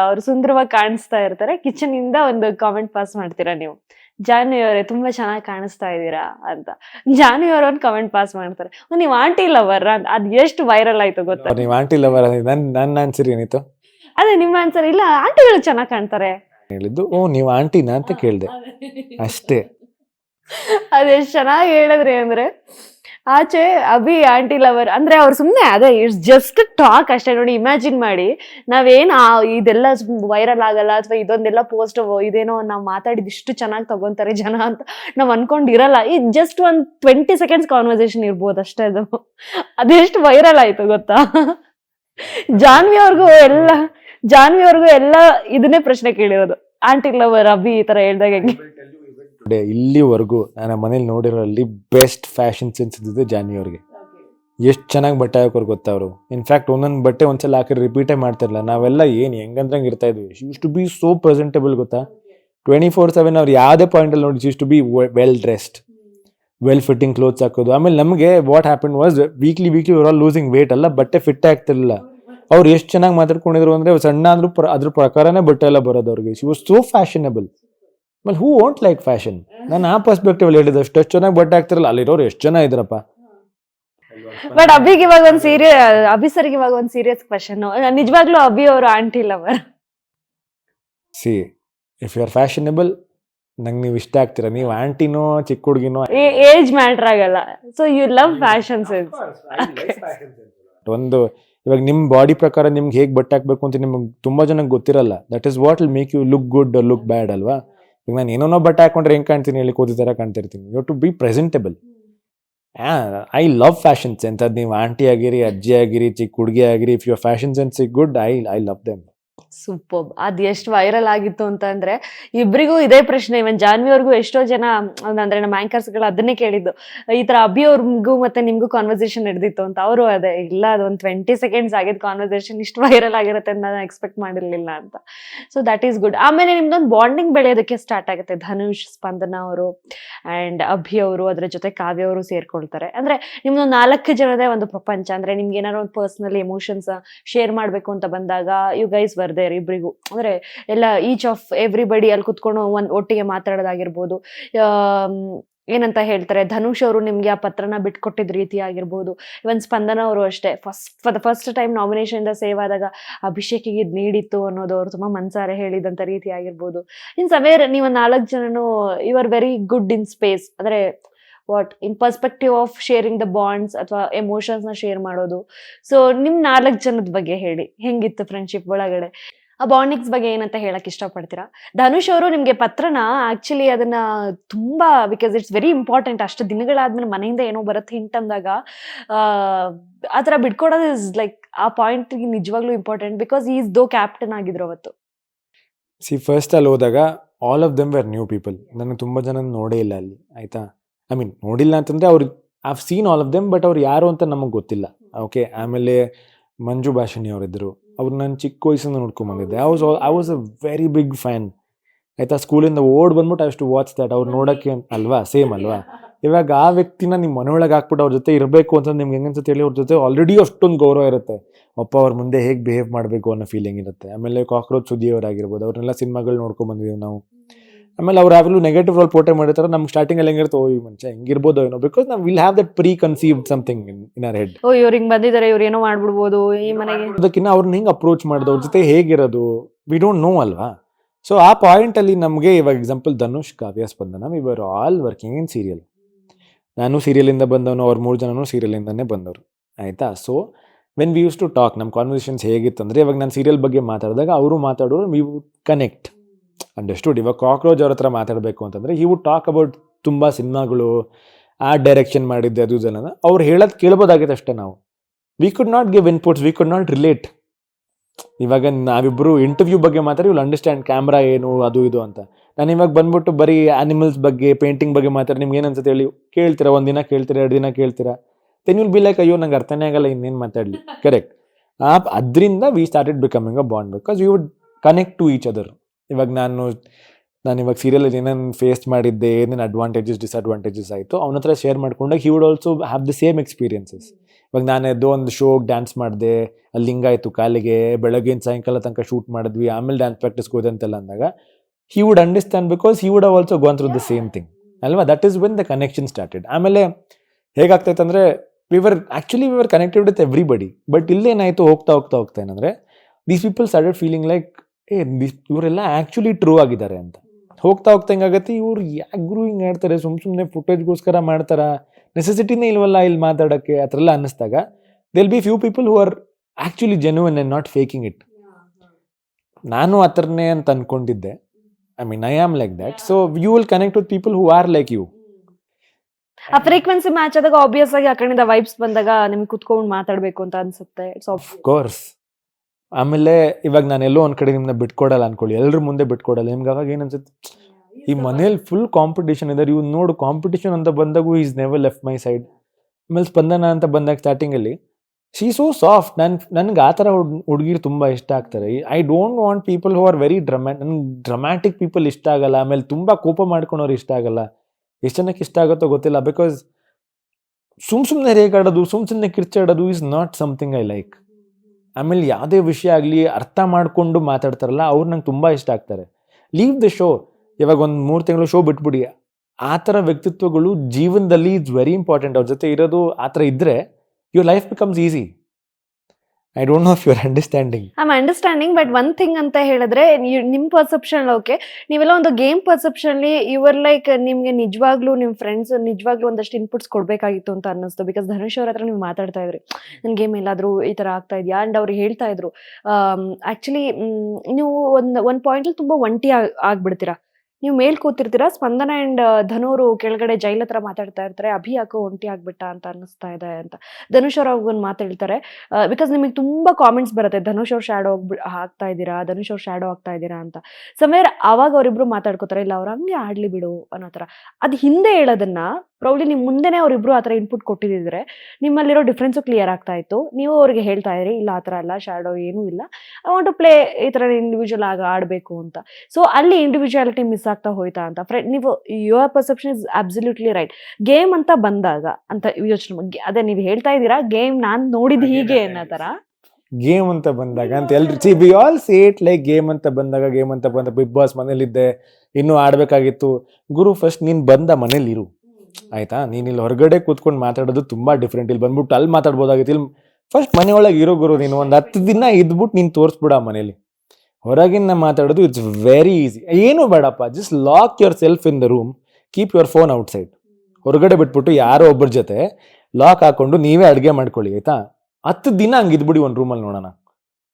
ಅವ್ರು ಸುಂದರವಾಗಿ ಕಾಣಿಸ್ತಾ ಇರ್ತಾರೆ. ಕಿಚನ್ ಇಂದ ಒಂದು ಕಾಮೆಂಟ್ ಪಾಸ್ ಮಾಡ್ತೀರಾ ನೀವು? ಜಾನ್ವಿ ಅವರೇ ತುಂಬಾ ಚೆನ್ನಾಗಿ ಕಾಣಿಸ್ತಾ ಇದ್ದೀರಾ ಅಂತ. ಜಾನ್ವಿ ಅವ್ರ ಒಂದು ಕಮೆಂಟ್ ಪಾಸ್ ಮಾಡ್ತಾರೆ. "ಓ, ನೀವ್ ಆಂಟಿ ಲವರ್ ಅದ್ ಎಷ್ಟು ವೈರಲ್ ಆಯ್ತು ಗೊತ್ತಾ? ನೀವು ಆಂಟಿ ಲವರ್ ನನ್ ನನ್ನ ಆನ್ಸರ್ ಏನಿತ್ತು? ಅದೇ ನಿಮ್ಮ ಆನ್ಸರ್ ಇಲ್ಲ ಆಂಟಿಗಳು ಚೆನ್ನಾಗಿ ಕಾಣ್ತಾರೆ. ಹೇಳಿದ್ದು ಓ ನೀವು ಆಂಟಿನಾ ಅಂತ ಕೇಳಿದೆ. ಅಷ್ಟೇ. ಅದೆಷ್ಟ್ ಚೆನ್ನಾಗಿ ಹೇಳಿದ್ರಿ ಅಂದ್ರೆ. ಆಚೆ ಅಭಿ ಆಂಟಿ ಲವರ್ ಅಂದ್ರೆ ಅವ್ರು ಸುಮ್ನೆ ಅದೇ ಇಟ್ಸ್ ಜಸ್ಟ್ ಟಾಕ್ ಅಷ್ಟೇ ನೋಡಿ ಇಮ್ಯಾಜಿನ್ ಮಾಡಿ. ನಾವೇನ್ ಇದೆಲ್ಲ ವೈರಲ್ ಆಗಲ್ಲ ಅಥವಾ ಇದೊಂದೆಲ್ಲ ಪೋಸ್ಟ್ ಇದೇನೋ ನಾವು ಮಾತಾಡಿದ್ ಇಷ್ಟು ಚೆನ್ನಾಗಿ ತಗೊಂತಾರೆ ಜನ ಅಂತ ನಾವ್ ಅನ್ಕೊಂಡಿರಲ್ಲ. ಇದು ಜಸ್ಟ್ ಒಂದ್ ಟ್ವೆಂಟಿ ಸೆಕೆಂಡ್ಸ್ ಕಾನ್ವರ್ಸೇಷನ್ ಇರ್ಬೋದು ಅಷ್ಟೇ ಅದು. ಅದೆಷ್ಟು ವೈರಲ್ ಆಯ್ತು ಗೊತ್ತಾ? ಜಾನ್ವಿ ಅವ್ರಿಗೂ ಎಲ್ಲ, ಜಾನ್ವಿ ಅವ್ರಿಗೂ ಎಲ್ಲ ಇದನ್ನೇ ಪ್ರಶ್ನೆ ಕೇಳಿರೋದು. ಆಂಟಿ ಲವರ್ ಅಭಿ ಈ ತರ ಹೇಳ್ದಾಗ ಹೆಂಗೆ? Today ಇಲ್ಲಿವರೆಗೂ ನಾನು ಮನೇಲಿ ನೋಡಿರೋಲ್ಲಿ ಬೆಸ್ಟ್ ಫ್ಯಾಷನ್ ಸೆನ್ಸ್ ಇದ್ದಿದ್ದು ಜಾನ್ವಿ ಅವ್ರಿಗೆ. ಎಷ್ಟು ಚೆನ್ನಾಗಿ ಬಟ್ಟೆ ಹಾಕೋರು ಗೊತ್ತಾ ಅವರು? ಇನ್ಫ್ಯಾಕ್ಟ್ ಒಂದೊಂದು ಬಟ್ಟೆ ಒಂದ್ಸಲ ಹಾಕಿ ರಿಪೀಟೇ ಮಾಡ್ತಿರಲ್ಲ ನಾವೆಲ್ಲ ಏನು ಹೆಂಗಂದ್ರಂಗೆ ಇರ್ತಾ ಇದ್ವಿ. Used to be so presentable ಗೊತ್ತಾ? ಟ್ವೆಂಟಿ ಫೋರ್ ಸೆವೆನ್ ಅವ್ರು ಯಾವುದೇ ಪಾಯಿಂಟಲ್ಲಿ ನೋಡಿ used to be well dressed well fitting clothes ಹಾಕೋದು. ಆಮೇಲೆ ನಮಗೆ what happen was weekly weekly all losing weight ಅಲ್ಲ ಬಟ್ಟೆ ಫಿಟ್ ಆಗ್ತಿರಲಿಲ್ಲ. ಅವ್ರು ಎಷ್ಟು ಚೆನ್ನಾಗಿ ಮಾತಾಡ್ಕೊಂಡಿದ್ರು ಅಂದರೆ ಸಣ್ಣ ಅಂದ್ರೂ ಅದ್ರ ಪ್ರಕಾರನೇ ಬಟ್ಟೆ ಎಲ್ಲ ಬರೋದು ಅವ್ರಿಗೆ. ಶಿ ವಾಸ್ ಸೋ ಫ್ಯಾಷನಬಲ್ ಆಮೇಲೆ ಹೂ ವಾಂಟ್ ಲೈಕ್ ಫ್ಯಾಷನ್ ನಾನು ಆ ಪರ್ಸ್ಪೆಕ್ಟಿವ್ ಅಲ್ಲಿ ಹೇಳಿದ್ರು ಅಷ್ಟು ಚೆನ್ನಾಗಿ ಬಟ್ಟೆ ಹಾಕ್ತಿರಲ್ಲ ಅಲ್ಲಿರೋರು ಎಷ್ಟು ಜನ ಇದ್ರಪ್ಪ ಬಟ್ ಅಭಿಗೆ ಇವಾಗ ಒಂದ್ ಸೀರಿಯಸ್ ಅಭಿ ಸರ್ಗೆ ಇವಾಗ ಒಂದ್ ಸೀರಿಯಸ್ ಕ್ವಶನ್ ನಿಜವಾಗ್ಲೂ ಅಭಿ ಅವರು aunty lover see if you are fashionable ನಂಗೆ ನೀವು ಇಷ್ಟ ಆಗ್ತೀರಾ. ನೀವು ಆಂಟಿನೋ ಚಿಕ್ಕ ಹುಡುಗಿನೋ? ಏಜ್ ಮ್ಯಾಟರ್ ಆಗಲ್ಲ. So you love fashion sense ಒಂದು ಇವಾಗ ನಿಮ್ಮ ಬಾಡಿ ಪ್ರಕಾರ ನಿಮ್ಗೆ ಹೇಗೆ ಬಟ್ಟೆ ಹಾಕ್ಬೇಕು ಅಂತ ನಿಮ್ಗೆ ತುಂಬಾ ಜನಕ್ಕೆ ಗೊತ್ತಿರಲ್ಲ. That is what will make you look good look bad ಅಲ್ವಾ? ಈಗ ನಾನು ಏನೋ ಬಟ್ಟೆ ಹಾಕೊಂಡ್ರೆ ಹೆಂಗೆ ಕಾಣ್ತೀನಿ ಹೇಳಿ ಕೂತಿ ಥರ ಕಾಣ್ತಿರ್ತೀನಿ you to be presentable I love fashion sense ಅದು ನೀವು ಆಂಟಿ ಆಗಿರಿ, ಅಜ್ಜಿ ಆಗಿರಿ ಚಿಕ್ಕ ಹುಡುಗಿ ಆಗಿರಿ if your fashion sense is good I I love them super ಅದ್ ಎಷ್ಟು ವೈರಲ್ ಆಗಿತ್ತು ಅಂತ ಅಂದ್ರೆ ಇಬ್ರಿಗೂ ಇದೇ ಪ್ರಶ್ನೆ. ಇವನ್ ಜಾನ್ವಿ ಅವ್ರಿಗೂ ಎಷ್ಟೋ ಜನ, ಅಂದ್ರೆ ನಮ್ಮ ಆಂಕರ್ಸ್ಗಳು ಅದನ್ನೇ ಕೇಳಿದ್ದು. ಈ ತರ ಅಭಿ ಅವ್ರಿಗೂ ಮತ್ತೆ ನಿಮ್ಗೂ ಕಾನ್ವರ್ಸೇಷನ್ ನಡೆದಿತ್ತು ಅಂತ. ಅವರು ಅದೇ, ಇಲ್ಲ, ಅದು ಒಂದು ಟ್ವೆಂಟಿ ಸೆಕೆಂಡ್ಸ್ ಆಗಿದ್ ಕಾನ್ವರ್ಸೇಷನ್ ಇಷ್ಟ್ ವೈರಲ್ ಆಗಿರುತ್ತೆ ಅಂತ ನಾನು ಎಕ್ಸ್ಪೆಕ್ಟ್ ಮಾಡಿರ್ಲಿಲ್ಲ ಅಂತ. ಸೊ ದಟ್ ಈಸ್ ಗುಡ್ ಆಮೇಲೆ ನಿಮ್ದೊಂದು ಬಾಂಡಿಂಗ್ ಬೆಳೆಯೋದಕ್ಕೆ ಸ್ಟಾರ್ಟ್ ಆಗುತ್ತೆ. ಧನುಷ್, ಸ್ಪಂದನ ಅವರು ಅಂಡ್ ಅಭಿ ಅವರು, ಅದ್ರ ಜೊತೆ ಕಾವ್ಯ ಅವರು ಸೇರ್ಕೊಳ್ತಾರೆ. ಅಂದ್ರೆ ನಿಮ್ದೊಂದು ನಾಲ್ಕು ಜನದೇ ಒಂದು ಪ್ರಪಂಚ. ಅಂದ್ರೆ ನಿಮ್ಗೆ ಏನಾದ್ರು ಒಂದು ಪರ್ಸನಲ್ ಎಮೋಷನ್ಸ್ ಶೇರ್ ಮಾಡ್ಬೇಕು ಅಂತ ಬಂದಾಗ ಯು ಗೈಸ್ ವರ್ ದೇರ್ ಇಬ್ಬರಿಗೂ ಅಂದ್ರೆ ಎಲ್ಲ ಈಚ್ ಆಫ್ ಎವ್ರಿಬಡಿ ಅಲ್ಲಿ ಕುತ್ಕೊಂಡು ಒಂದು ಒಟ್ಟಿಗೆ ಮಾತಾಡೋದಾಗಿರ್ಬೋದು ಏನಂತ ಹೇಳ್ತಾರೆ, ಧನುಷ್ ಅವರು ನಿಮ್ಗೆ ಆ ಪತ್ರನ ಬಿಟ್ಕೊಟ್ಟಿದ್ದ ರೀತಿ ಆಗಿರ್ಬೋದು ಇವನ್ ಸ್ಪಂದನ ಅವರು ಅಷ್ಟೇ. First for the first time nomination ಇಂದ ಸೇವ್ ಆದಾಗ ಅಭಿಷೇಕಿಗೆ ಇದು ನೀಡಿತ್ತು ಅನ್ನೋದು ಅವ್ರು ತುಂಬಾ ಮನ್ಸಾರೆ ಹೇಳಿದಂತ ರೀತಿ ಆಗಿರ್ಬೋದು ಇನ್ ಸವೇರ್ ನೀವು ನಾಲ್ಕು ಜನನು you are very good in space ಅಂದ್ರೆ what in perspective of sharing the bonds ಅಥವಾ ಎಮೋಷನ್ಸ್ನ ಶೇರ್ ಮಾಡೋದು. ಸೊ ನಿಮ್ ನಾಲ್ಕು ಜನದ ಬಗ್ಗೆ ಹೇಳಿ, ಹೆಂಗಿತ್ತು ಫ್ರೆಂಡ್ಶಿಪ್ ಒಳಗಡೆ? ಆ ಬಾಂಡಿಂಗ್ಸ್ ಬಗ್ಗೆ ಏನಂತ ಹೇಳಕ್ ಇಷ್ಟಪಡ್ತೀರಾ? ಧನುಷ್ ಅವರು ನಿಮಗೆ ಪತ್ರನ ಆಕ್ಚುಲಿ ಅದನ್ನ ತುಂಬಾ ಬಿಕಾಸ್ ಇಟ್ಸ್ ವೆರಿ ಇಂಪಾರ್ಟೆಂಟ್ ಅಷ್ಟು ದಿನಗಳಾದ್ಮೇಲೆ ಮನೆಯಿಂದ ಏನೋ ಬರುತ್ತೆ ಹಿಂಟ್ ಅಂದಾಗ, ಆ ಥರ ಬಿಟ್ಕೊಡೋದು ಇಸ್ ಲೈಕ್ ಆ ಪಾಯಿಂಟ್ ನಿಜವಾಗ್ಲೂ important because is though captain ಆಗಿದ್ರು ಅವತ್ತು. ಸಿ ಫಸ್ಟ್ ಅಲ್ಲಿ ಹೋದಾಗ all of them were new people ನಾನು ತುಂಬ ಜನ ನೋಡೇ ಇಲ್ಲ ಅಲ್ಲಿ, ಆಯ್ತಾ? ಐ ಮೀನ್ ನೋಡಿಲ್ಲ ಅಂತಂದರೆ ಅವ್ರು have seen all of them but ಅವ್ರು ಯಾರು ಅಂತ ನಮಗೆ ಗೊತ್ತಿಲ್ಲ. ಓಕೆ ಆಮೇಲೆ ಮಂಜು ಭಾಷಿಣಿ ಅವರಿದ್ದರು ಅವ್ರು ನಾನು ಚಿಕ್ಕ ವಯಸ್ಸಿಂದ ನೋಡ್ಕೊಂಬಂದಿದ್ದೆ. I was I was a very big fan ಆಯ್ತಾ ಸ್ಕೂಲಿಂದ ಓಡ್ ಬಂದ್ಬಿಟ್ಟು ಅಷ್ಟು ವಾಚ್ ದ್ಯಾಟ್ ಅವ್ರು ನೋಡೋಕ್ಕೆ ಅಲ್ವಾ ಸೇಮ್ ಅಲ್ವಾ? ಇವಾಗ ಆ ವ್ಯಕ್ತಿನ ನಿಮ್ಮ ಮನೆಯೊಳಗೆ ಹಾಕ್ಬಿಟ್ಟು ಅವ್ರ ಜೊತೆ ಇರಬೇಕು ಅಂತ ನಿಮ್ಗೆ ಹೆಂಗನ್ಸುತ್ತೆ ಹೇಳಿ, ಅವ್ರ ಜೊತೆ ಆಲ್ರೆಡಿ ಅಷ್ಟೊಂದು ಗೌರವ ಇರುತ್ತೆ. ಅಪ್ಪ, ಅವ್ರ ಮುಂದೆ ಹೇಗೆ ಬಿಹೇವ್ ಮಾಡಬೇಕು ಅನ್ನೋ ಫೀಲಿಂಗ್ ಇರುತ್ತೆ. ಆಮೇಲೆ ಕಾಕ್ರೋಚ್ ಸುದ್ದಿಯವರಾಗಿರ್ಬೋದು. ಅವ್ರನ್ನೆಲ್ಲ ಸಿನಿಮಾಗಳು ನೋಡ್ಕೊಂಡ್ ಬಂದಿದ್ದೀವಿ ನಾವು. ಆಮೇಲೆ ಅವ್ರು ಯಾವಾಗಲೂ ನೆಗೆಟಿವ್ ರೋಲ್ ಪೋರ್ಟೆ ಮಾಡಿರ್ತಾರೆ. ನಮ್ಗೆ ಸ್ಟಾರ್ಟಿಂಗ್ ಅಲ್ಲಿ ಹೆಂಗಿರ್ತೋ ಈ ಮನುಷ್ಯ ಹೆಂಗಿರ್ಬೋದು ಏನೋ ಬಿಕಾಸ್ ನಾವು will have that preconceived something in our head ಓ ಇವ್ರು ಹಿಂಗ್ ಬಂದಿದ್ದಾರೆ ಇವ್ರು ಏನೋ ಮಾಡ್ಬಿಡ್ಬೋದು ಈ ಮನೆಗೆ. ಅದಕ್ಕಿಂತ ಅವ್ರನ್ನ ಹೆಂಗೆ ಅಪ್ರೋಚ್ ಮಾಡೋದು ಅವ್ರ ಜೊತೆ ಹೇಗಿರೋದು ವಿ ಡೋಂಟ್ ನೋ ಅಲ್ವಾ? ಸೊ ಆ ಪಾಯಿಂಟ್ ಅಲ್ಲಿ ನಮಗೆ ಇವಾಗ example Dhanush Kavya Spandana we were all working in serial ನಾನು ಸೀರಿಯಲಿಂದ ಬಂದವನು ಅವ್ರ ಮೂರು ಜನನು ಸೀರಿಯಲಿಂದನೇ ಬಂದವರು. ಆಯಿತಾ? So when we used to talk ನಮ್ಮ ಕಾನ್ವರ್ಸೇಷನ್ಸ್ ಹೇಗಿತ್ತು ಅಂದರೆ ಇವಾಗ ನಾನು ಸೀರಿಯಲ್ ಬಗ್ಗೆ ಮಾತಾಡಿದಾಗ ಅವರು ಮಾತಾಡೋರು ವಿ ಕನೆಕ್ಟ್ ಅಂಡರ್ಸ್ಟುಡ್ ಇವಾಗ ಕಾಕ್ರೋಚ್ ಅವ್ರ ಹತ್ರ ಮಾತಾಡಬೇಕು ಅಂತಂದರೆ ವುಡ್ ಟಾಕ್ ಅಬೌಟ್ ತುಂಬ ಸಿನಿಮಾಗಳು, ಆ ಡೈರೆಕ್ಷನ್ ಮಾಡಿದ್ದೆ ಅದು ಇದನ್ನ. ಅವ್ರು ಹೇಳೋದು ಕೇಳ್ಬೋದಾಗಿತ್ತು ಅಷ್ಟೇ ನಾವು. We could not give inputs we could not relate ಇವಾಗ ನಾವಿಬ್ಬರು ಇಂಟರ್ವ್ಯೂ ಬಗ್ಗೆ ಮಾತಾಡಿ ವಿಲ್ ಅಂಡರ್ಸ್ಟ್ಯಾಂಡ್ ಕ್ಯಾಮ್ರಾ ಏನು, ಅದು ಇದು ಅಂತ. ನಾನು ಇವಾಗ ಬಂದ್ಬಿಟ್ಟು ಬರೀ ಆನಿಮಲ್ಸ್ ಬಗ್ಗೆ ಪೇಂಟಿಂಗ್ ಬಗ್ಗೆ ಮಾತಾಡಿ ನಿಮ್ಗೆ ಏನು ಅನ್ಸುತ್ತೆ ಹೇಳಿ? ಕೇಳ್ತೀರಾ? ದಿನ ಕೇಳ್ತೀರಾ? ಎರಡು ದಿನ ಕೇಳ್ತೀರಾ? ದೆನ್ ವಿಲ್ ಬಿ ಲೈಕ್ ಅಯ್ಯೋ, ನಂಗೆ ಅರ್ಥನೇ ಆಗಲ್ಲ, ಇನ್ನೇನು ಮಾತಾಡಲಿ? ಕರೆಕ್ಟ್ ಆ, ಅದರಿಂದ we started becoming a bond because you would connect to each other ಇವಾಗ ನಾನು ನಾನು ಇವಾಗ ಸೀರಿಯಲಲ್ಲಿ ಏನೇನು ಫೇಸ್ ಮಾಡಿದ್ದೆ, ಏನೇನು ಅಡ್ವಾಂಟೇಜಸ್ ಡಿಸ್ಅಡ್ವಾಂಟೇಜಸ್ ಆಯಿತು, ಅವನ ಹತ್ರ ಶೇರ್ ಮಾಡ್ಕೊಂಡಾಗ he would also have the same experiences ಇವಾಗ ನಾನು ಎದ್ದು ಒಂದು ಶೋಗೆ ಡ್ಯಾನ್ಸ್ ಮಾಡಿದೆ, ಅಲ್ಲಿ ಲಿಂಗಾಯಿತು ಕಾಲಿಗೆ ಬೆಳಗ್ಗಿನ ಸಾಯಂಕಾಲ ತನಕ ಶೂಟ್ ಮಾಡಿದ್ವಿ, ಆಮೇಲೆ ಡ್ಯಾನ್ಸ್ ಪ್ರಾಕ್ಟೀಸ್ ಹೋದೆ ಅಂತೆಲ್ಲ ಅಂದಾಗ he would understand because he would also gone through the same thing ಅಲ್ವಾ? That is when the connection started ಆಮೇಲೆ ಹೇಗಾಗ್ತೈತೆ ಅಂದರೆ we were actually we were connected with everybody but ಇಲ್ಲೇನಾಯಿತು ಹೋಗ್ತಾ ಹೋಗ್ತಾ ಹೋಗ್ತಾ ಏನಂದರೆ these people started feeling like ಏ ಇವರೆಲ್ಲ ಆ್ಯಕ್ಚುಲಿ ಟ್ರೂ ಆಗಿದ್ದಾರೆ ಅಂತ. ಹೋಗ್ತಾ ಹೋಗ್ತಾ ಹೆಂಗಾಗತ್ತೆ? ಇವ್ರು ಯಾಕ್ರು ಹಿಂಗೆ ಹೇಳ್ತಾರೆ ಸುಮ್ ಸುಮ್ಮನೆ ಫುಟೇಜ್ಗೋಸ್ಕರ ಮಾಡ್ತಾರ? ನೆಸೆಸಿಟಿನೇ ಇಲ್ವಲ್ಲ ಇಲ್ಲಿ ಮಾತಾಡೋಕ್ಕೆ ಆ ಥರ ಎಲ್ಲ ಅನ್ನಿಸ್ದಾಗ there'll be few people who are actually genuine and not faking it ನಾನು ಆ ಥರನೇ ಅಂತ ಅನ್ಕೊಂಡಿದ್ದೆ. I mean I am like that so you will connect with people who are like you ಆ ಫ್ರೀಕ್ವೆನ್ಸಿ ಮ್ಯಾಚ್ ಆದಾಗ ಆಬ್ವಿಯಸ್ ಆಗಿ ಆ ಕಡೆಯಿಂದ ವೈಬ್ಸ್ ಬಂದಾಗ ನಿಮ್ಗೆ ಕುತ್ಕೊಂಡು ಮಾತಾಡಬೇಕು ಅಂತ ಅನ್ಸುತ್ತೆ. ಇಟ್ಸ್ ಕೋರ್ಸ್ ಆಮೇಲೆ ಇವಾಗ ನಾನು ಎಲ್ಲೋ ಒಂದು ಕಡೆ ನಿಮ್ಮನ್ನ ಬಿಟ್ಕೊಡಲ್ಲ ಅನ್ಕೊಳ್ಳಿ. ಎಲ್ಲರ ಮುಂದೆ ಬಿಟ್ಕೊಡಲ್ಲ. ನಿಮ್ಗೆ ಅವಾಗ ಏನು ಅನ್ಸುತ್ತೆ ಈ ಮನೇಲಿ ಫುಲ್ ಕಾಂಪಿಟೇಷನ್ ಇದ್ದಾರೆ ಇವ್ನು ನೋಡು ಕಾಂಪಿಟೇಷನ್ ಅಂತ ಬಂದಾಗೂ is never left my side ಆಮೇಲೆ ಸ್ಪಂದನ ಅಂತ ಬಂದಾಗ ಸ್ಟಾರ್ಟಿಂಗಲ್ಲಿ ಶೀ ಸೋ ಸಾಫ್ಟ್ ನನ್ ನನ್ಗೆ ಆ ಥರ ಹುಡುಗಿರು ತುಂಬ ಇಷ್ಟ ಆಗ್ತಾರೆ. I don't want people who are very drama ನನ್ಗೆ ಡ್ರಮ್ಯಾಟಿಕ್ ಪೀಪಲ್ ಇಷ್ಟ ಆಗಲ್ಲ. ಆಮೇಲೆ ತುಂಬ ಕೋಪ ಮಾಡ್ಕೊಳೋರು ಇಷ್ಟ ಆಗಲ್ಲ. ಎಷ್ಟು ಜನಕ್ಕೆ ಇಷ್ಟ ಆಗುತ್ತೋ ಗೊತ್ತಿಲ್ಲ. ಬಿಕಾಸ್ ಸುಮ್ ಸುಮ್ಮನೆ ರೇಗಾಡೋದು ಸುಮ್ ಸುಮ್ಮನೆ ಕಿರ್ಚಾಡೋದು is not something I like ಆಮೇಲೆ ಯಾವುದೇ ವಿಷಯ ಆಗಲಿ ಅರ್ಥ ಮಾಡಿಕೊಂಡು ಮಾತಾಡ್ತಾರಲ್ಲ, ಅವ್ರು ನಂಗೆ ತುಂಬ ಇಷ್ಟ ಆಗ್ತಾರೆ. ಲೀವ್ ದ ಶೋ ಇವಾಗ ಒಂದು ಮೂರು ತಿಂಗಳು ಶೋ ಬಿಟ್ಬಿಡಿ. ಆ ಥರ ವ್ಯಕ್ತಿತ್ವಗಳು ಜೀವನದಲ್ಲಿ ಇಟ್ಸ್ ವೆರಿ ಇಂಪಾರ್ಟೆಂಟ್ ಅವ್ರ ಜೊತೆ ಇರೋದು ಆ ಥರ ಇದ್ದರೆ your life becomes easy I don't know if your understanding I am understanding but one thing ಅಂತ ಹೇಳಿದ್ರೆ ನಿಮ್ಮ ನಿಮ್ ಪರ್ಸೆಪ್ಷನ್ ಓಕೆ ನೀವೆಲ್ಲ ಒಂದು ಗೇಮ್ ಪರ್ಸೆಪ್ಷನ್ಲಿ ಯುವರ್ ಲೈಕ್ ನಿಮ್ಗೆ ನಿಜವಾಗ್ಲೂ ನಿಮ್ ಫ್ರೆಂಡ್ಸ್ ನಿಜವಾಗ್ಲೂ ಒಂದಷ್ಟು ಇನ್ಪುಟ್ಸ್ ಕೊಡಬೇಕಾಗಿತ್ತು ಅಂತ ಅನ್ನಿಸ್ತು. ಬಿಕಾಸ್ ಧನುಷ್ ಅವ್ರ ಹತ್ರ ನೀವು ಮಾತಾಡ್ತಾ ಇದ್ರಿ. ನನ್ನ ಗೇಮ್ ಎಲ್ಲಾದ್ರೂ ಈ ತರ ಆಗ್ತಾ ಇದೆಯಾ ಅಂಡ್ ಅವ್ರು ಹೇಳ್ತಾ ಇದ್ರು. ಆಕ್ಚುಲಿ ನೀವು ಒಂದ್ ಒಂದ್ ಪಾಯಿಂಟ್ ತುಂಬಾ ಒಂಟಿ ಆಗ್- ಆಗ್ಬಿಡ್ತೀರಾ. ನೀವು ಮೇಲ್ ಕೂತಿರ್ತೀರಾ ಸ್ಪಂದನ ಅಂಡ್ ಧನೂರು ಕೆಳಗಡೆ ಜೈಲ್ ಹತ್ರ ಮಾತಾಡ್ತಾ ಇರ್ತಾರೆ. ಅಭಿ ಯಾಕೋ ಒಂಟಿ ಆಗ್ಬಿಟ್ಟ ಅಂತ ಅನ್ನಿಸ್ತಾ ಇದೆ ಅಂತ. ಧನುಷ್ ಅವ್ರ ಒಂದು ಮಾತಾಡ್ತಾರೆ ಬಿಕಾಸ್ ನಿಮಗೆ ತುಂಬಾ ಕಾಮೆಂಟ್ಸ್ ಬರುತ್ತೆ. ಧನುಷ್ ಅವ್ರು ಶಾಡೋ ಹಾಕ್ತಾ ಇದ್ದೀರಾ? ಧನುಷ್ ಅವ್ರ ಶ್ಯಾಡೋ ಆಗ್ತಾ ಇದ್ದೀರಾ ಅಂತ. ಸಮಯ ಅವಾಗ ಅವರಿಬ್ರು ಮಾತಾಡ್ಕೋತಾರೆ, ಇಲ್ಲ, ಅವ್ರು ಹಂಗೆ ಆಡ್ಲಿ ಬಿಡು ಅನ್ನೋ ಥರ. ಅದು ಹಿಂದೆ ಹೇಳೋದನ್ನ ಪ್ರೌಡ್ಲಿ ನಿಮ್ಮ ಮುಂದೆನೆ ಅವರಿಬ್ರು ಆ ಥರ ಇನ್ಪುಟ್ ಕೊಟ್ಟಿದ್ದಿದ್ರೆ ನಿಮ್ಮಲ್ಲಿರೋ ಡಿಫ್ರೆನ್ಸು ಕ್ಲಿಯರ್ ಆಗ್ತಾ ಇತ್ತು. ನೀವು ಅವ್ರಿಗೆ ಹೇಳ್ತಾ ಇದ್ರಿ ಇಲ್ಲ ಆ ಥರ ಅಲ್ಲ ಶ್ಯಾಡೋ ಏನೂ ಇಲ್ಲ. ಐ ವಾಂಟ್ ಟು ಪ್ಲೇ ಈ ಥರ ಇಂಡಿವಿಜುವಲ್ ಆಗಿ ಆಡಬೇಕು ಅಂತ. ಸೊ ಅಲ್ಲಿ ಇಂಡಿವಿಜುವಾಲಿಟಿ ಮಿಸ್ ಆಗ್ತಾ ಹೋಯ್ತಾ ಅಂತ. ಫ್ರೆಂಡ್ ನೀವು your perception is absolutely right game ಅಂತ ಬಂದಾಗ ಅಂತ ಯೋಚನೆ ಅದೇ ನೀವು ಹೇಳ್ತಾ ಇದ್ದೀರಾ ಗೇಮ್ ನಾನು ನೋಡಿದ ಹೀಗೆ ಅನ್ನೋ ಥರ? ಗೇಮ್ ಅಂತ ಬಂದಾಗ ಅಂತ ಎಲ್ರಿ see be all set like game ಅಂತ ಬಂದಾಗ ಗೇಮ್ ಅಂತ ಬಂದ ಬಿಗ್ ಬಾಸ್ ಮನೇಲಿದ್ದೆ ಇನ್ನೂ ಆಡಬೇಕಾಗಿತ್ತು. ಗುರು ಫಸ್ಟ್ ನೀನು ಬಂದ ಮನೇಲಿ ಇರು ಆಯ್ತಾ? ನೀನು ಇಲ್ಲಿ ಹೊರಗಡೆ ಕೂತ್ಕೊಂಡು ಮಾತಾಡೋದು ತುಂಬ ಡಿಫ್ರೆಂಟ್ ಇಲ್ಲಿ ಬಂದ್ಬಿಟ್ಟು ಅಲ್ಲಿ ಮಾತಾಡ್ಬೋದಾಗಿತ್ತು. ಇಲ್ಲಿ ಫಸ್ಟ್ ಮನೆಯೊಳಗೆ ಇರೋ ಗುರು ನೀನು. ಒಂದು ಹತ್ತು ದಿನ ಇದ್ಬಿಟ್ಟು ನೀನು ತೋರಿಸ್ಬಿಡ ಮನೇಲಿ ಹೊರಗಿನ ಮಾತಾಡೋದು ಇಟ್ಸ್ ವೆರಿ ಈಸಿ ಏನು ಬೇಡಪ್ಪ. Just lock yourself in the room keep your phone outside ಹೊರಗಡೆ ಬಿಟ್ಬಿಟ್ಟು ಯಾರೋ ಒಬ್ಬರ ಜೊತೆ ಲಾಕ್ ಹಾಕೊಂಡು ನೀವೇ ಅಡುಗೆ ಮಾಡ್ಕೊಳ್ಳಿ, ಆಯಿತಾ? ಹತ್ತು ದಿನ ಹಂಗೆ ಇದ್ಬಿಡಿ ಒಂದು ರೂಮಲ್ಲಿ ನೋಡೋಣ.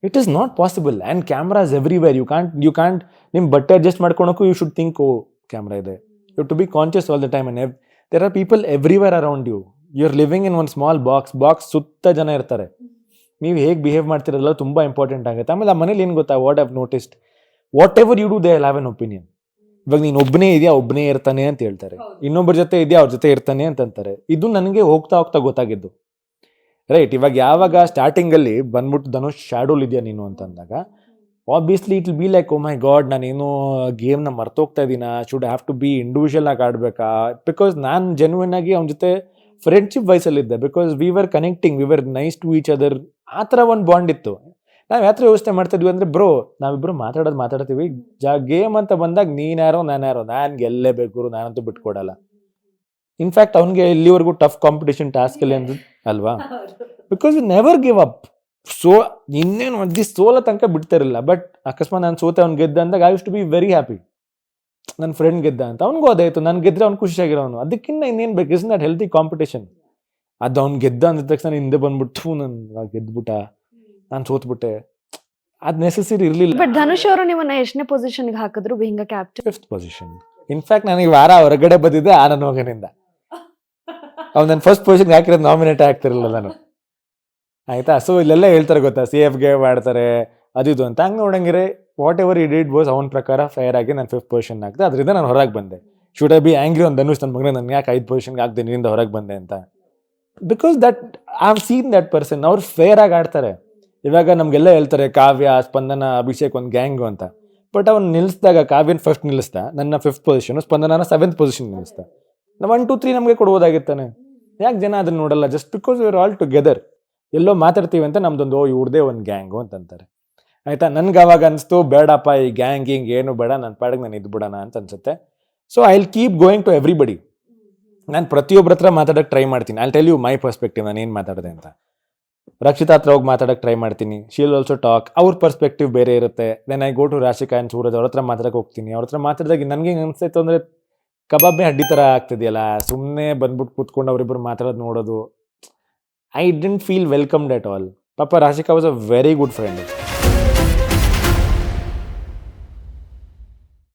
It is not possible and cameras everywhere you can't you can't ನಿಮ್ಮ ಬಟ್ಟೆ ಅಡ್ಜಸ್ಟ್ ಮಾಡ್ಕೊಳಕ್ಕೂ you should think oh camera ಇದೆ. You to be conscious all the time and there are people everywhere around you you are living in one small box box ಸುತ್ತ ಜನ ಇರ್ತಾರೆ. ನೀವು ಹೇಗೆ behave ಮಾಡ್ತಿರಲ್ಲ ತುಂಬ ಇಂಪಾರ್ಟೆಂಟ್ ಆಗುತ್ತೆ. ಆಮೇಲೆ ಆ ಮನೇಲಿ ಏನು ಗೊತ್ತಾ? What have noticed whatever you do they have an opinion ಇವಾಗ ನೀನು ಒಬ್ಬನೇ ಇದೆಯಾ? ಒಬ್ಬನೇ ಇರ್ತಾನೆ ಅಂತ ಹೇಳ್ತಾರೆ. ಇನ್ನೊಬ್ಬರ ಜೊತೆ ಇದೆಯಾ? ಅವ್ರ ಜೊತೆ ಇರ್ತಾನೆ ಅಂತಂತಾರೆ ಇದು ನನಗೆ ಹೋಗ್ತಾ ಹೋಗ್ತಾ ಗೊತ್ತಾಗಿದ್ದು. ರೈಟ್ ಇವಾಗ ಯಾವಾಗ ಸ್ಟಾರ್ಟಿಂಗಲ್ಲಿ ಬಂದ್ಬಿಟ್ಟು ಧನುಷ್ ಶಾಡೋಲ್ ಇದೆಯಾ ನೀನು ಅಂತ ಅಂದಾಗ obviously it be like oh my god ನಾನೇನು ಗೇಮ್ನ ಮರ್ತೋಗ್ತಾ ಇದ್ದೀನ should have to be individual ಆಗಿ ಆಡಬೇಕಾ? ಬಿಕಾಸ್ ನಾನು ಜೆನ್ಯೂನ್ ಆಗಿ ಅವನ ಜೊತೆ friendship ವಯಸ್ಸಲ್ಲಿದ್ದೆ because we were connecting we were nice to each other ಆ ಥರ ಒಂದು ಬಾಂಡ್ ಇತ್ತು. ನಾವು ಯಾವ ಥರ ಯೋಚನೆ ಮಾಡ್ತಿದ್ವಿ ಅಂದರೆ ಬ್ರೋ ನಾವಿಬ್ಬರು ಮಾತಾಡೋದು ಮಾತಾಡ್ತೀವಿ. ಜಾ ಗೇಮ್ ಅಂತ ಬಂದಾಗ ನೀನು ಯಾರೋ ನಾನು ಯಾರೋ ನಾನು ಗೆಲ್ಲೇಬೇಕು ನಾನಂತೂ ಬಿಟ್ಕೊಡಲ್ಲ. ಇನ್ಫ್ಯಾಕ್ಟ್ ಅವ್ನಿಗೆ ಇಲ್ಲಿವರೆಗೂ ಟಫ್ ಕಾಂಪಿಟೇಷನ್ ಟಾಸ್ಕ್ ಅಲ್ಲಿ ಅಲ್ವಾ? Because you never give up so ಇನ್ನೇನು ಅದಿ ಸೋಲ ತನಕ ಬಿಡ್ತಿರಲಿಲ್ಲ ಬಟ್ ಅಕಸ್ಮಾತ್ ನಾನು ಸೋತೆ ಅವ್ನು ಗೆದ್ದ ಅಂದಾಗ I use to be very happy ನನ್ನ ಫ್ರೆಂಡ್ ಗೆದ್ದ ಅಂತ. ಅವ್ನಿಗೂ ಅದಾಯ್ತು. ನಾನು ಗೆದ್ದರೆ ಅವ್ನು ಖುಷಿಯಾಗಿರೋನು ಅದಕ್ಕಿಂತ ಇನ್ನೇನು ಬೇಕು? ಇಸ್ ನಾಟ್ ಹೆಲ್ತಿ ಕಾಂಪಿಟೇಷನ್ ಅದು ಅವ್ನು ಗೆದ್ದ ಅಂದ ತಕ್ಷಣ ಹಿಂದೆ ಬಂದ್ಬಿಟ್ಟು ನಾನು ಗೆದ್ಬಿಟ್ಟ. ನಾನು ಸೋತ್ಬಿಟ್ಟೆ. ಅದು ನೆಸೆಸರಿ ಇರಲಿಲ್ಲ. ಬಟ್ ಧನುಷ್ ಅವರು ನಿಮ್ಮನ್ನ ಎಷ್ಟನೇ ಪೊಸಿಷನ್ಗೆ ಹಾಕಿದ್ರು? ಹಿಂಗ ಕ್ಯಾಪ್ಟನ್ ಫಿಫ್ತ್ ಪೊಸಿಷನ್ ಇನ್ಫ್ಯಾಕ್ಟ್ ನನಗೆ ವಾರ ಹೊರಗಡೆ ಬಂದಿದ್ದೆ ಆ ನನ್ನ ಮಗನಿಂದ ಅವ್ನು ನನ್ನ ಫಸ್ಟ್ ಪೊಸಿಷನ್ಗೆ ಹಾಕಿರೋದು ನಾಮಿನೇಟ್ ಆಗ್ತಿರಲಿಲ್ಲ ನಾನು. ಆಯ್ತಾ? ಸೊ ಇಲ್ಲೆಲ್ಲ ಹೇಳ್ತಾರೆ ಗೊತ್ತಾ? ಸಿ ಎಫ್ಗೆ ಮಾಡ್ತಾರೆ, ಅದು ಇದು ಅಂತ. ಹಂಗೆ ನೋಡಂಗಿರೆ ವಾಟ್ ಎವರ್ ಇಡಿಟ್ ಬೋಸ್ ಅವನ ಪ್ರಕಾರ ಫೇರ್ ಆಗಿ ನಾನು ಫಿಫ್ತ್ ಪೊಸಿಷನ್ ಆಗ್ತದೆ ಅದರಿಂದ ನಾನು ಹೊರಗೆ ಬಂದೆ. ಶುಡ್ ಐ ಬಿ ಆ್ಯಂಗ್ರಿ ಒಂದು ಧನುಷ್ ನನ್ನ ಮಗನ, ನನಗೆ ಯಾಕೆ ಐದು ಪೊಸಿಷನ್ಗೆ ಆಗ್ದೆ, ನಿನ್ನಿಂದ ಹೊರಗೆ ಬಂದೆ ಅಂತ? Because that I have seen that person ಅವ್ರು ಫೇರ್ ಆಗಿ ಆಡ್ತಾರೆ. ಇವಾಗ ನಮಗೆಲ್ಲ ಹೇಳ್ತಾರೆ, ಕಾವ್ಯ, ಸ್ಪಂದನ, ಅಭಿಷೇಕ್ ಒಂದು ಗ್ಯಾಂಗು ಅಂತ. ಬಟ್ ಅವ್ನು ನಿಲ್ಲಿಸಿದಾಗ ಕಾವ್ಯನ ಫಸ್ಟ್ ನಿಲ್ಲಿಸ್ದ ನನ್ನ fifth position Spandana seventh position ನಿಲ್ಲಿಸ್ದ ನಾವು ಒನ್ ಟು ತ್ರೀ ನಮಗೆ ಕೊಡ್ಬೋದಾಗಿತ್ತಾನೆ. ಯಾಕೆ ಜನ ಅದನ್ನ ನೋಡಲ್ಲ? Just because we are all together ಎಲ್ಲೋ ಮಾತಾಡ್ತೀವಿ ಅಂತ ನಮ್ದೊಂದು ಇವ್ರದೇ ಒಂದು ಗ್ಯಾಂಗು ಅಂತಂತಾರೆ ಆಯಿತಾ? ನನ್ಗೆ ಅವಾಗ ಅನಿಸ್ತು, ಬೇಡಪ್ಪ, ಈ ಗ್ಯಾಂಗ್ ಹಿಂಗೆ ಏನು ಬೇಡ ನನ್ನ ಪಾಡಿಗೆ ನಾನು ಇದ್ಬಿಡೋಣ ಅಂತ ಅನ್ಸುತ್ತೆ. So I will keep going to everybody ನಾನು ಪ್ರತಿಯೊಬ್ಬರ ಹತ್ರ ಮಾತಾಡೋಕ್ಕೆ ಟ್ರೈ ಮಾಡ್ತೀನಿ. I tell you my perspective ನಾನು ಏನು ಮಾತಾಡಿದೆ ಅಂತ. ರಕ್ಷಿತಾ ಹತ್ರ ಹೋಗಿ ಮಾತಾಡೋಕ್ಕೆ ಟ್ರೈ ಮಾಡ್ತೀನಿ. ಶೀಲ್ ಆಲ್ಸೋ ಟಾಕ್ ಅವ್ರ ಪರ್ಸ್ಪೆಕ್ಟಿವ್ ಬೇರೆ ಇರುತ್ತೆ. Then I go to Rashika and Suraj ಅವ್ರ ಹತ್ರ ಮಾತಾಡಕ್ಕೆ ಹೋಗ್ತೀನಿ. ಅವ್ರ ಹತ್ರ ಮಾತಾಡಿದಾಗ ನನಗೆ ಅನಿಸ್ತಾಯಿತ್ತು ಅಂದರೆ, ಕಬಾಬ್ನೇ ಅಡ್ಡಿ ಥರ ಆಗ್ತಿದೆಯಲ್ಲ ಸುಮ್ಮನೆ ಬಂದ್ಬಿಟ್ಟು ಕೂತ್ಕೊಂಡು ಅವರಿಬ್ಬರು ಮಾತಾಡೋದು ನೋಡೋದು. I didn't feel welcomed at all. Papa Rashika was a very good friend.